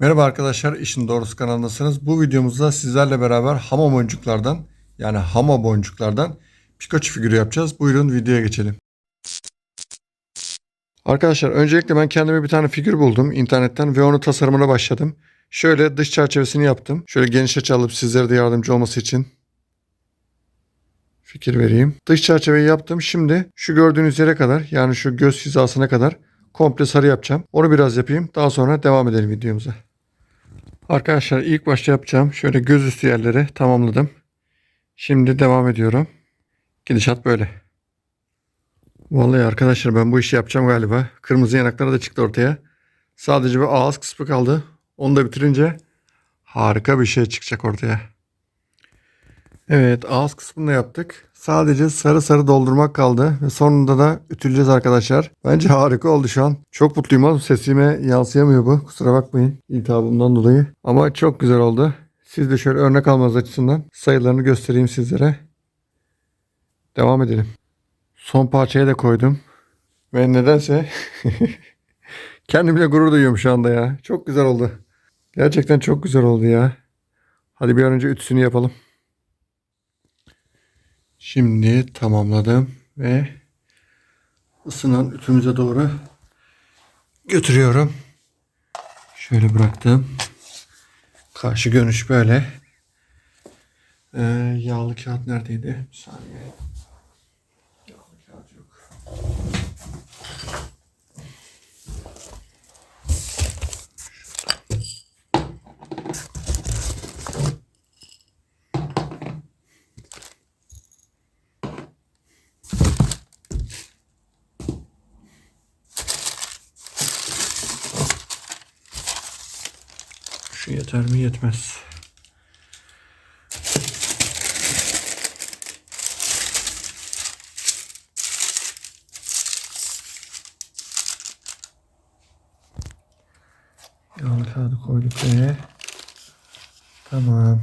Merhaba arkadaşlar, İşin Doğrusu kanalındasınız. Bu videomuzda sizlerle beraber hama boncuklardan yani hama boncuklardan Pikachu figürü yapacağız. Buyurun videoya geçelim. Arkadaşlar öncelikle ben kendime bir tane figür buldum internetten ve onu tasarımına başladım. Şöyle dış çerçevesini yaptım. Şöyle geniş açı alıp sizlere de yardımcı olması için fikir vereyim. Dış çerçeveyi yaptım. Şimdi şu gördüğünüz yere kadar yani şu göz hizasına kadar komple sarı yapacağım. Onu biraz yapayım. Daha sonra devam edelim videomuza. Arkadaşlar ilk başta yapacağım şöyle göz üstü yerleri tamamladım. Şimdi devam ediyorum. Gidişat böyle. Vallahi arkadaşlar ben bu işi yapacağım galiba. Kırmızı yanakları da çıktı ortaya. Sadece bir ağız kısmı kaldı. Onu da bitirince harika bir şey çıkacak ortaya. Evet ağız kısmını yaptık. Sadece sarı sarı doldurmak kaldı. Ve sonunda da ütüleyeceğiz arkadaşlar. Bence harika oldu şu an. Çok mutluyum oğlum. Sesime yansıyamıyor bu. Kusura bakmayın. İltihabımdan dolayı. Ama çok güzel oldu. Siz de şöyle örnek almanız açısından sayılarını göstereyim sizlere. Devam edelim. Son parçayı da koydum. Ve nedense kendimle gurur duyuyorum şu anda ya. Çok güzel oldu. Gerçekten çok güzel oldu ya. Hadi bir an önce ütüsünü yapalım. Şimdi tamamladım ve ısınan ütümüze doğru götürüyorum. Şöyle bıraktım. Karşı görünüş böyle. Ee, yağlı kağıt neredeydi? Bir saniye. Şu yeter mi? Yetmez. Yağlı kağıdı koyduk ve tamam.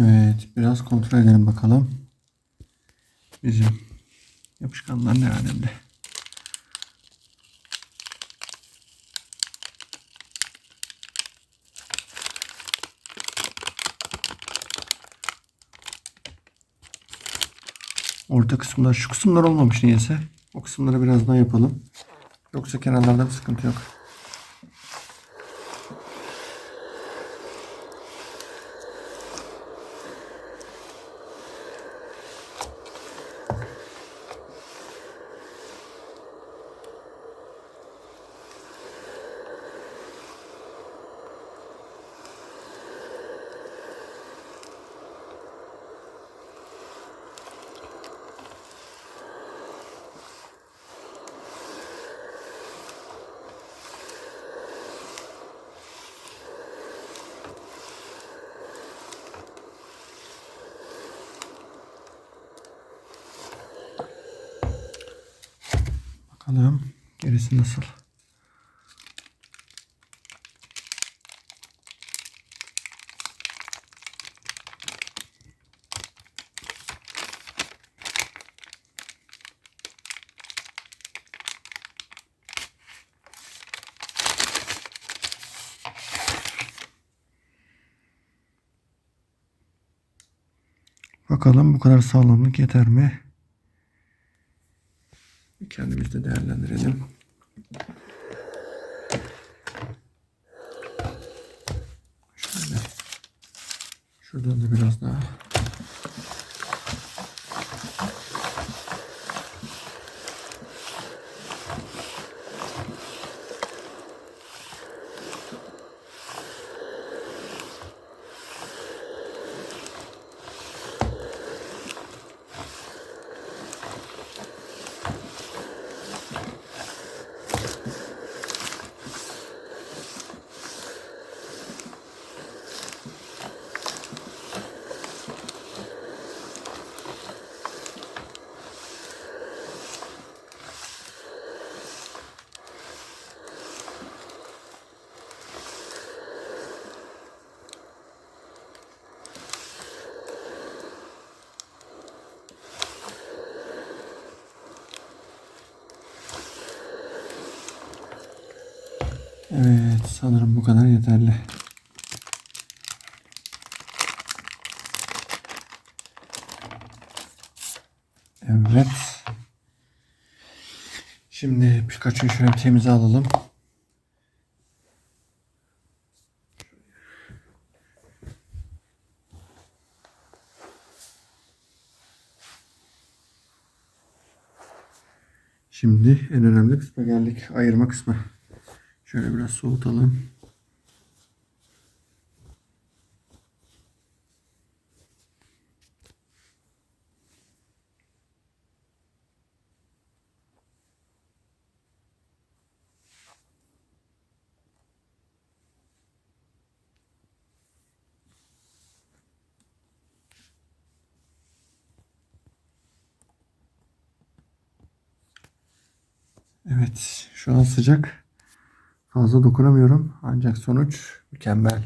Evet biraz kontrol edelim bakalım. Bizim yapışkanlar ne alemde. Orta kısımlar şu kısımlar olmamış niyeyse. O kısımları biraz daha yapalım. Yoksa kenarlarda bir sıkıntı yok. Bakalım gerisi nasıl. Bakalım bu kadar sağlamlık yeter mi? Kendimiz de değerlendirelim. Şöyle. Şuradan da biraz daha. Evet sanırım bu kadar yeterli. Evet. Şimdi Pikachu'yu şöyle bir temize alalım. Şimdi en önemli kısma geldik. Ayırma kısmı. Şöyle biraz soğutalım. Evet, şu an sıcak. Fazla dokunamıyorum. Ancak sonuç mükemmel.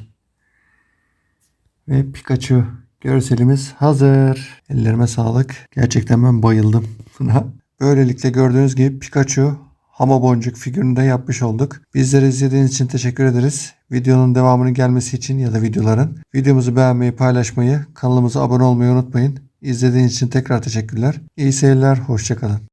Ve Pikachu görselimiz hazır. Ellerime sağlık. Gerçekten ben bayıldım buna. Böylelikle gördüğünüz gibi Pikachu Hama Boncuk figürünü de yapmış olduk. Bizleri izlediğiniz için teşekkür ederiz. Videonun devamının gelmesi için ya da videoların videomuzu beğenmeyi, paylaşmayı, kanalımıza abone olmayı unutmayın. İzlediğiniz için tekrar teşekkürler. İyi seyirler, hoşçakalın.